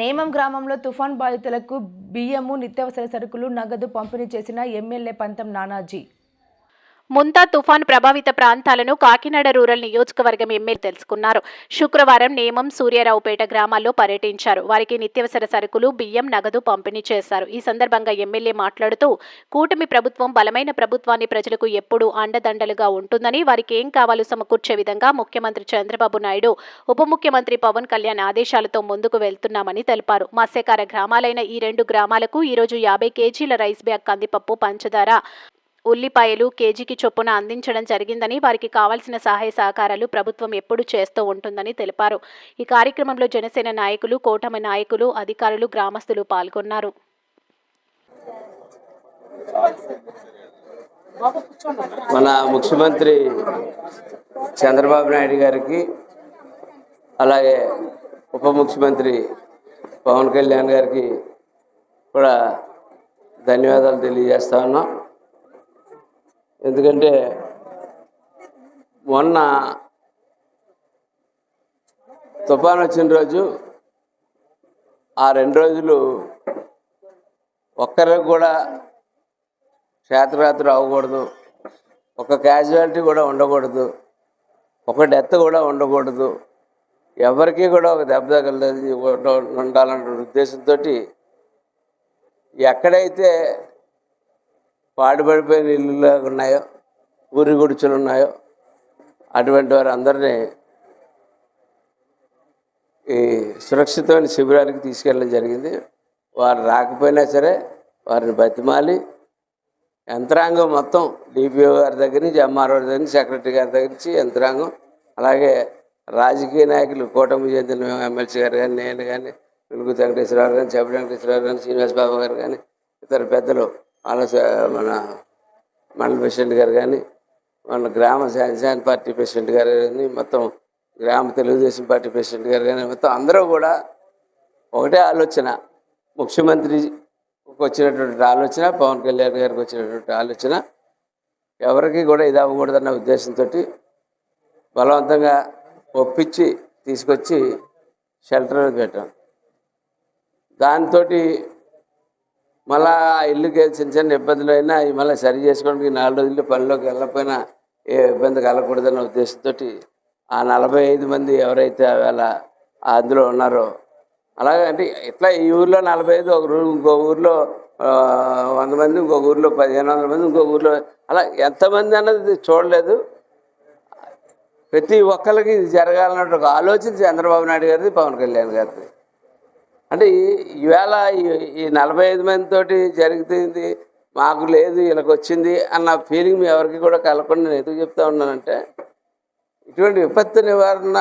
నేమం గ్రామంలో తుఫాన్ బాధితులకు బియ్యము నిత్యావసర సరుకులు నగదు పంపిణీ చేసిన ఎమ్మెల్యే పంతం నానాజీ. ముంతా తుఫాన్ ప్రభావిత ప్రాంతాలను కాకినాడ రూరల్ నియోజకవర్గం ఎమ్మెల్యే తెలుసుకున్నారు. శుక్రవారం నేమం సూర్యారావుపేట గ్రామాల్లో పర్యటించారు. వారికి నిత్యవసర సరుకులు బియ్యం నగదు పంపిణీ చేశారు. ఈ సందర్భంగా ఎమ్మెల్యే మాట్లాడుతూ కూటమి ప్రభుత్వం బలమైన ప్రభుత్వాన్ని ప్రజలకు ఎప్పుడూ అండదండలుగా ఉంటుందని వారికి ఏం కావాలో సమకూర్చే విధంగా ముఖ్యమంత్రి చంద్రబాబు నాయుడు ఉప ముఖ్యమంత్రి పవన్ కళ్యాణ్ ఆదేశాలతో ముందుకు వెళ్తున్నామని తెలిపారు. మత్స్యకార గ్రామాలైన ఈ రెండు గ్రామాలకు ఈరోజు యాభై కేజీల రైస్ బ్యాగ్ కందిపప్పు పంచదార ఉల్లిపాయలు కేజీకి చొప్పున అందించడం జరిగిందని వారికి కావాల్సిన సహాయ సహకారాలు ప్రభుత్వం ఎప్పుడు చేస్తూ ఉంటుందని తెలిపారు. ఈ కార్యక్రమంలో జనసేన నాయకులు కూటమి నాయకులు అధికారులు గ్రామస్తులు పాల్గొన్నారు. మన ముఖ్యమంత్రి చంద్రబాబు నాయుడు గారికి అలాగే ఉప ముఖ్యమంత్రి పవన్ కళ్యాణ్ గారికి కూడా ధన్యవాదాలు తెలియజేస్తా ఉన్నాం. ఎందుకంటే మొన్న తుఫాన్ వచ్చిన రోజు ఆ రెండు రోజులు ఒక్కరికి కూడా క్షేత్రయాత్ర అవ్వకూడదు ఒక క్యాజువాలిటీ కూడా ఉండకూడదు ఒక డెత్ కూడా ఉండకూడదు. ఎవరికి కూడా ఒక దెబ్బ తగలదు ఉండాలన్న ఉద్దేశంతో ఎక్కడైతే పాడుబడిపోయిన ఇల్లు ఉన్నాయో ఊరి గుడిచులు ఉన్నాయో అటువంటి వారు అందరినీ ఈ సురక్షితమైన శిబిరానికి తీసుకెళ్ళడం జరిగింది. వారు రాకపోయినా సరే వారిని బతిమాలి. యంత్రాంగం మొత్తం డిపిఓ గారి దగ్గర నుంచి ఎంఆర్ఓ దగ్గర నుంచి సెక్రటరీ గారి దగ్గర నుంచి యంత్రాంగం అలాగే రాజకీయ నాయకులు కూటమి చెందిన ఎమ్మెల్సీ గారు కానీ నేను కానీ వెలుగు వెంకటేశ్వరరావు కానీ చెప్పి వెంకటేశ్వరరావు కానీ శ్రీనివాస్ బాబు గారు కానీ ఇతర పెద్దలు వాళ్ళ మన మండల ప్రెసిడెంట్ గారు కానీ మన గ్రామ జనసేన పార్టీ ప్రెసిడెంట్ గారు కానీ మొత్తం గ్రామ తెలుగుదేశం పార్టీ ప్రెసిడెంట్ గారు కానీ మొత్తం అందరూ కూడా ఒకటే ఆలోచన. ముఖ్యమంత్రికి వచ్చినటువంటి ఆలోచన పవన్ కళ్యాణ్ గారికి వచ్చినటువంటి ఆలోచన. ఎవరికి కూడా ఇది అవ్వకూడదన్న ఉద్దేశంతో బలవంతంగా ఒప్పించి తీసుకొచ్చి షెల్టర్ పెట్టాం. దాంతో మళ్ళా ఆ ఇల్లుకి చిన్న చిన్న ఇబ్బందులు అయినా మళ్ళీ సరి చేసుకోవడానికి నాలుగు రోజులు పనిలోకి వెళ్ళకపోయినా ఏ ఇబ్బంది కలగకూడదన్న ఉద్దేశంతో ఆ నలభై ఐదు మంది ఎవరైతే వేళ అందులో ఉన్నారో అలాగే అంటే ఇట్లా ఈ ఊర్లో నలభై ఐదు ఒక ఇంకో ఊర్లో వంద మంది ఇంకో ఊర్లో పదిహేను వందల మంది ఇంకో ఊర్లో అలా ఎంతమంది అన్నది చూడలేదు. ప్రతి ఒక్కరికి ఇది జరగాలన్నట్టు ఒక ఆలోచన చంద్రబాబు నాయుడు గారిది పవన్ కళ్యాణ్ గారిది. అంటే ఈవేళ ఈ- నలభై ఐదు మందితోటి జరుగుతుంది మాకు లేదు వీళ్ళకి వచ్చింది అన్న ఫీలింగ్ మీ ఎవరికి కూడా కలగకుండా నేను ఎందుకు చెప్తా ఉన్నానంటే ఇటువంటి విపత్తు నివారణ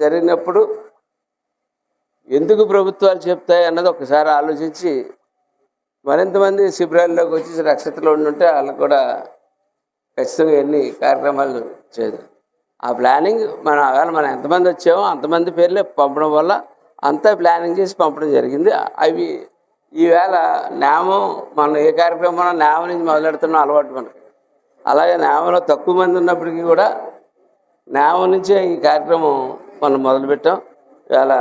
జరిగినప్పుడు ఎందుకు ప్రభుత్వాలు చెప్తాయి అన్నది ఒకసారి ఆలోచించి మరింతమంది శిబిరాల్లోకి వచ్చి రక్షతలో ఉండుంటే వాళ్ళకు కూడా ఖచ్చితంగా ఎన్ని కార్యక్రమాలు చేయదు. ఆ ప్లానింగ్ మన ఆవేళ మనం ఎంతమంది వచ్చామో అంతమంది పేర్లే పంపడం వల్ల అంతా ప్లానింగ్ చేసి పంపడం జరిగింది. అవి ఈవేళ నేమం మనం ఏ కార్యక్రమం నేమ నుంచి మొదలెడుతున్న అలవాటు మనకి. అలాగే నేమలో తక్కువ మంది ఉన్నప్పటికీ కూడా నేమ నుంచే ఈ కార్యక్రమం మనం మొదలుపెట్టాం. ఇవాళ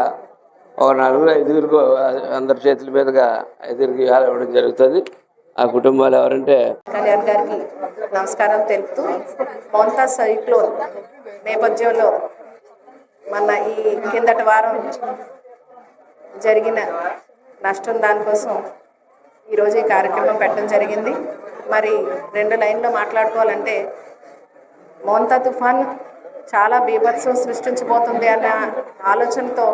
ఒక నలుగురు ఐదుగురికి అందరి చేతుల మీదుగా ఐదుగురికి ఇవాళ ఇవ్వడం జరుగుతుంది. ఆ కుటుంబాలు ఎవరంటే కళ్యాణ్ గారికి నమస్కారం తెలుపుతూ మౌంతా సైక్లోన్ నేపథ్యంలో మన ఈ కిందటి వారం జరిగిన నష్టం దానికోసం ఈరోజు ఈ కార్యక్రమం పెట్టడం జరిగింది. మరి రెండు లైన్లో మాట్లాడుకోవాలంటే మోంతా తుఫాన్ చాలా బీభత్సం సృష్టించబోతుంది అన్న ఆలోచనతో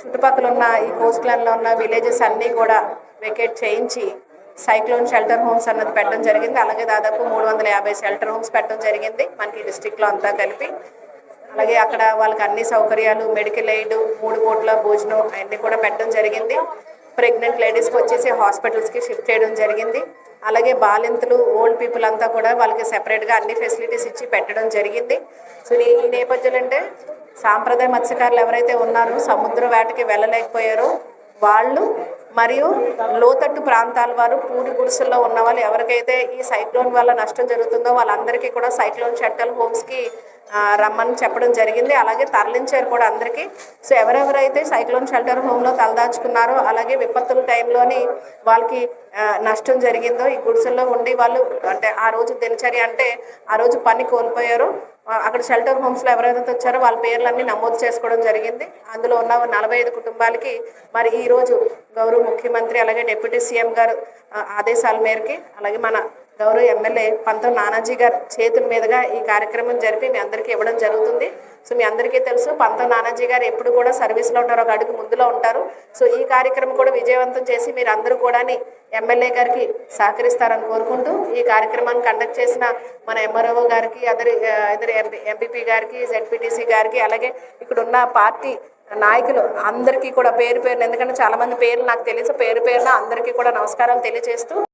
చుట్టుపక్కల ఉన్న ఈ కోస్ట్ లైన్లో ఉన్న విలేజెస్ అన్నీ కూడా వెకేట్ చేయించి సైక్లోన్ షెల్టర్ హోమ్స్ అన్నది పెట్టడం జరిగింది. అలాగే దాదాపు మూడు వందల యాభై షెల్టర్ హోమ్స్ పెట్టడం జరిగింది. మనకి డిస్టిక్లో అంతా కలిపి అలాగే అక్కడ వాళ్ళకి అన్ని సౌకర్యాలు మెడికల్ ఎయిడ్ మూడు పూట్ల భోజనం అవన్నీ కూడా పెట్టడం జరిగింది. ప్రెగ్నెంట్ లేడీస్కి వచ్చేసి హాస్పిటల్స్కి షిఫ్ట్ చేయడం జరిగింది. అలాగే బాలింతలు ఓల్డ్ పీపుల్ అంతా కూడా వాళ్ళకి సెపరేట్గా అన్ని ఫెసిలిటీస్ ఇచ్చి పెట్టడం జరిగింది. సో ఈ నేపథ్యంలో అంటే సాంప్రదాయ మత్స్యకారులు ఎవరైతే ఉన్నారో సముద్ర వేటకి వెళ్ళలేకపోయారో వాళ్ళు మరియు లోతట్టు ప్రాంతాల వారు పూడి గుడిసెల్లో ఉన్న వాళ్ళు ఎవరికైతే ఈ సైక్లోన్ వల్ల నష్టం జరుగుతుందో వాళ్ళందరికీ కూడా సైక్లోన్ షెటల్ హోమ్స్కి రమ్మని చెప్పడం జరిగింది. అలాగే తరలించారు కూడా అందరికీ. సో ఎవరెవరైతే సైక్లోన్ షెల్టర్ హోమ్లో తలదాచుకున్నారో అలాగే విపత్తుల టైంలోని వాళ్ళకి నష్టం జరిగిందో ఈ గుడిసెల్లో ఉండి వాళ్ళు అంటే ఆ రోజు దినచర్య అంటే ఆ రోజు పని కోల్పోయారో అక్కడ షెల్టర్ హోమ్స్లో ఎవరైతే వచ్చారో వాళ్ళ పేర్లన్నీ నమోదు చేసుకోవడం జరిగింది. అందులో ఉన్న నలభై ఐదు కుటుంబాలకి మరి ఈరోజు గౌరవ ముఖ్యమంత్రి అలాగే డిప్యూటీ సీఎం గారు ఆదేశాల మేరకి అలాగే మన గౌరవ ఎమ్మెల్యే పంతం నానాజీ గారు చేతుల మీదుగా ఈ కార్యక్రమం జరిపి మీ అందరికీ ఇవ్వడం జరుగుతుంది. సో మీ అందరికీ తెలుసు పంతం నానాజీ గారు ఎప్పుడు కూడా సర్వీస్లో ఉంటారు ఒక అడుగు ముందులో ఉంటారు. సో ఈ కార్యక్రమం కూడా విజయవంతం చేసి మీరు అందరూ కూడా ఎమ్మెల్యే గారికి సహకరిస్తారని కోరుకుంటూ ఈ కార్యక్రమాన్ని కండక్ట్ చేసిన మన ఎంఆర్ఓ గారికి అదర్ ఇద్దరు ఎంపీ ఎంపీపీ గారికి జెడ్పీటీసీ గారికి అలాగే ఇక్కడ ఉన్న పార్టీ నాయకులు అందరికీ కూడా పేరు పేరున ఎందుకంటే చాలా మంది పేర్లు నాకు తెలుసు పేరు పేరున అందరికీ కూడా నమస్కారాలు తెలియజేస్తూ